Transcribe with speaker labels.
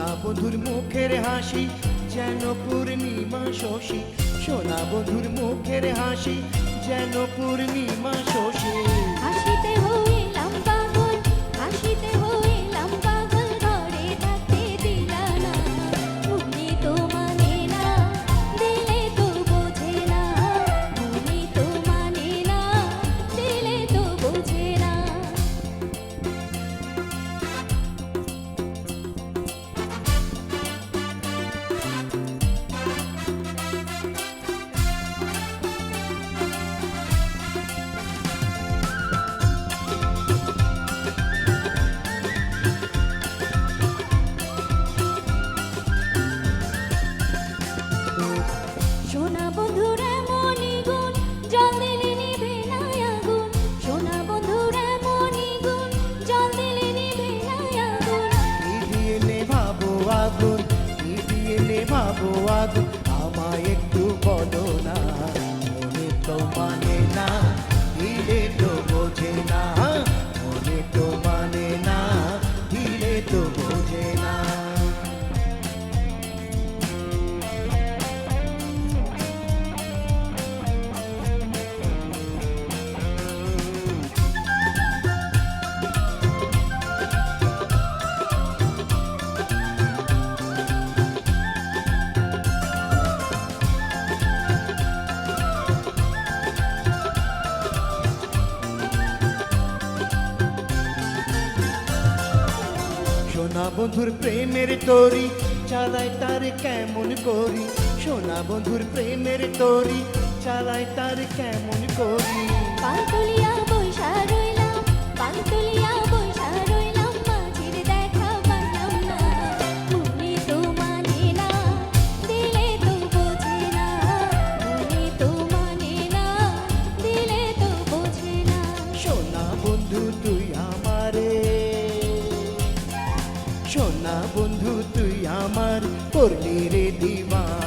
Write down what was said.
Speaker 1: সোনা বধুর মুখের হাসি, যেন পূর্ণিমা শশী। সোনা বধুর মুখের হাসি, যেন পূর্ণিমা
Speaker 2: হাসিতে হইলাম আগুন
Speaker 1: নিভিয়ে নে ভাবো আগুন। আমায় একটু বলো না, মনে তো মানে না, দিলে তো সোনা বন্ধুর প্রেমের তরি চালায় তার কেমন করি? সোনা বন্ধুর প্রেমের তরি চালায় তার কেমন করি?
Speaker 2: পান্তুলিয়া বৈশা রইলাম পান্তুলিয়া
Speaker 1: বন্ধু তুই আমার করলি রে দিবা